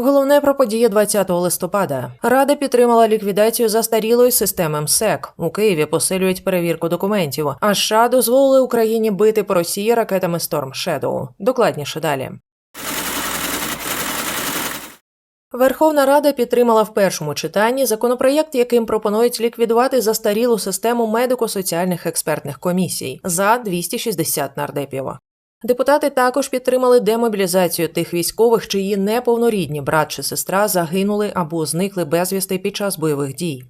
Головне про події 20 листопада. Рада підтримала ліквідацію застарілої системи МСЕК. У Києві посилюють перевірку документів. А США дозволили Україні бити по Росії ракетами Storm Shadow. Докладніше далі. Верховна Рада підтримала в першому читанні законопроєкт, яким пропонують ліквідувати застарілу систему медико-соціальних експертних комісій за 260 нардепів. Депутати також підтримали демобілізацію тих військових, чиї неповнорідні брат чи сестра загинули або зникли безвісти під час бойових дій.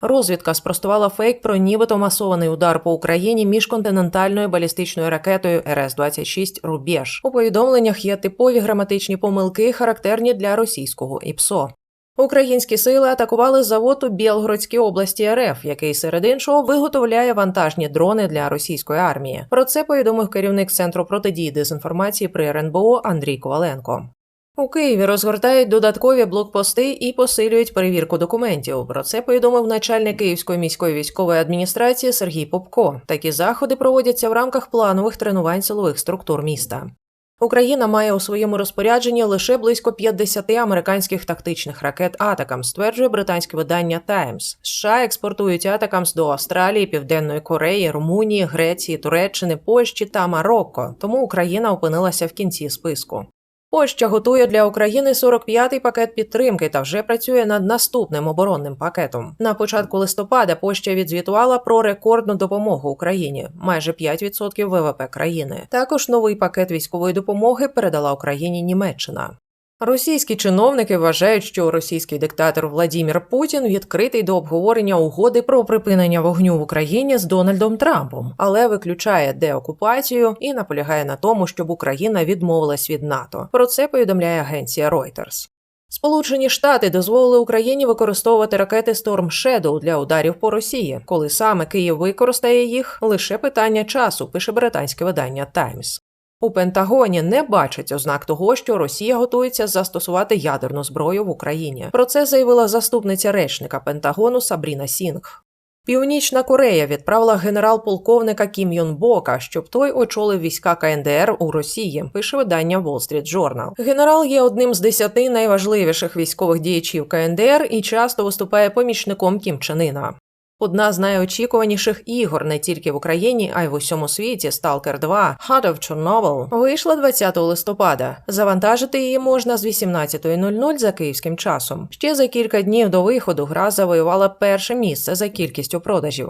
Розвідка спростувала фейк про нібито масований удар по Україні міжконтинентальною балістичною ракетою РС-26 Рубеж. У повідомленнях є типові граматичні помилки, характерні для російського ІПСО. Українські сили атакували завод у Білгородській області РФ, який серед іншого виготовляє вантажні дрони для російської армії. Про це повідомив керівник центру протидії дезінформації при РНБО Андрій Коваленко. У Києві розгортають додаткові блокпости і посилюють перевірку документів. Про це повідомив начальник Київської міської військової адміністрації Сергій Попко. Такі заходи проводяться в рамках планових тренувань силових структур міста. Україна має у своєму розпорядженні лише близько 50 американських тактичних ракет Атакам, стверджує британське видання Times. США експортують Атакамс до Австралії, Південної Кореї, Румунії, Греції, Туреччини, Польщі та Марокко. Тому Україна опинилася в кінці списку. Польща готує для України 45-й пакет підтримки та вже працює над наступним оборонним пакетом. На початку листопада Польща відзвітувала про рекордну допомогу Україні майже 5% ВВП країни. Також новий пакет військової допомоги передала Україні Німеччина. Російські чиновники вважають, що російський диктатор Владімір Путін відкритий до обговорення угоди про припинення вогню в Україні з Дональдом Трампом, але виключає деокупацію і наполягає на тому, щоб Україна відмовилась від НАТО. Про це повідомляє агенція Reuters. Сполучені Штати дозволили Україні використовувати ракети Storm Shadow для ударів по Росії. Коли саме Київ використає їх, лише питання часу, пише британське видання Times. У Пентагоні не бачать ознак того, що Росія готується застосувати ядерну зброю в Україні. Про це заявила заступниця речника Пентагону Сабріна Сінг. Північна Корея відправила генерал-полковника Кім Йон Бока, щоб той очолив війська КНДР у Росії. Пише видання Wall Street Journal. Генерал є одним з десяти найважливіших військових діячів КНДР і часто виступає помічником Кім Чен Іна. Одна з найочікуваніших ігор не тільки в Україні, а й в усьому світі Stalker 2 Heart of Chernobyl вийшла 20 листопада. Завантажити її можна з 18.00 за київським часом. Ще за кілька днів до виходу гра завоювала перше місце за кількістю продажів.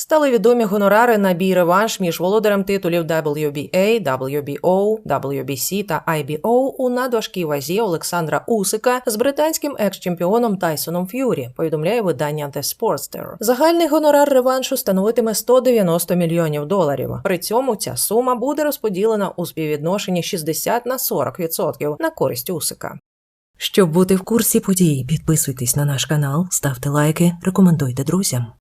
Стали відомі гонорари на бій реванш між володарем титулів WBA, WBO, WBC та IBO у надважкій вазі Олександра Усика з британським екс-чемпіоном Тайсоном Ф'юрі, повідомляє видання The Sportster. Загальний гонорар реваншу становитиме 190 мільйонів доларів. При цьому ця сума буде розподілена у співвідношенні 60 на 40% на користь Усика. Щоб бути в курсі подій, підписуйтесь на наш канал, ставте лайки, рекомендуйте друзям.